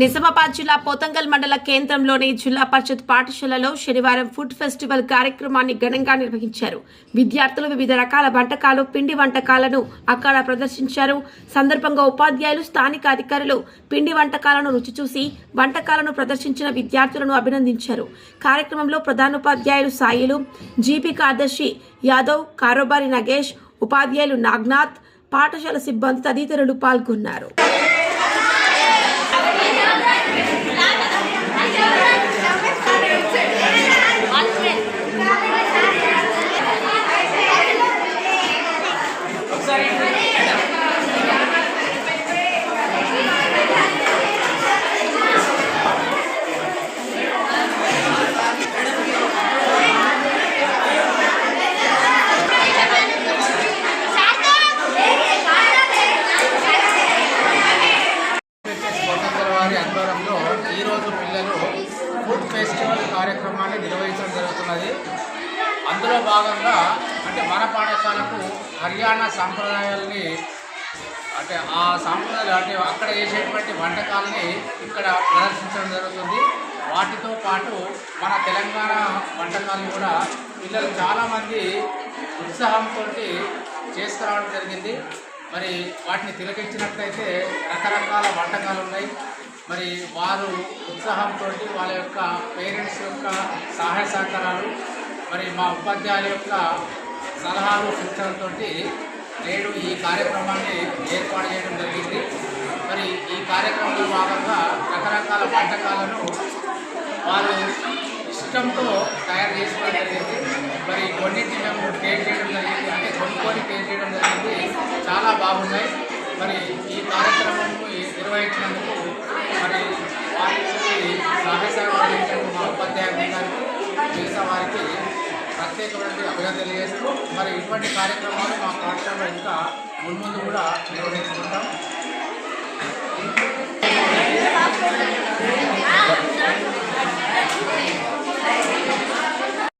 నిజామాబాద్ జిల్లా పోతంగల్ మండల కేంద్రంలోని జిల్లా పరిషత్ పాఠశాలలో శనివారం ఫుడ్ ఫెస్టివల్ కార్యక్రమాన్ని ఘనంగా నిర్వహించారు. విద్యార్థులు వివిధ రకాల వంటకాలు పిండి వంటకాలను అక్కడ ప్రదర్శించారు. సందర్భంగా ఉపాధ్యాయులు స్థానిక అధికారులు పిండి వంటకాలను రుచి చూసి వంటకాలను ప్రదర్శించిన విద్యార్థులను అభినందించారు. కార్యక్రమంలో ప్రధానోపాధ్యాయులు సాయిలు జీపీ కార్యదర్శి యాదవ్ కారోబారి నగేష్ ఉపాధ్యాయులు నాగ్నాథ్ పాఠశాల సిబ్బంది తదితరులు పాల్గొన్నారు. ఈరోజు పిల్లలు ఫుడ్ ఫెస్టివల్ కార్యక్రమాన్ని నిర్వహించడం జరుగుతున్నది. అందులో భాగంగా అంటే మన పాఠశాలకు హర్యానా సాంప్రదాయాల్ని అంటే ఆ సాంప్రదాయాలు అంటే అక్కడ చేసేటువంటి వంటకాలని ఇక్కడ ప్రదర్శించడం జరుగుతుంది. వాటితో పాటు మన తెలంగాణ వంటకాలను కూడా పిల్లలు చాలామంది ఉత్సాహంతో చేసుకురావడం జరిగింది. మరి వాటిని తిలకించినట్లయితే రకరకాల వంటకాలు ఉన్నాయి. మరి వారు ఉత్సాహంతో వాళ్ళ యొక్క పేరెంట్స్ యొక్క సహాయ సహకారాలు మరి మా ఉపాధ్యాయుల యొక్క సలహాలు సూచనలతో నేడు ఈ కార్యక్రమాన్ని ఏర్పాటు చేయడం జరిగింది. మరి ఈ కార్యక్రమంలో భాగంగా రకరకాల వంటకాలను వారు ఇష్టంతో తయారు చేసుకోవడం జరిగింది. మరి కొన్నింటిని మేము టేస్ట్ చేయడం జరిగింది. అంటే కొనుక్కొని టేస్ట్ చేయడం జరిగింది. చాలా బాగున్నాయి. మరి ప్రత్యేకమైన అభినందన చేస్తూ మరి ఇటువంటి కార్యక్రమాలు మా పాఠశాలలో ఇంకా ముందు కూడా నిర్వహిస్తుంటాం.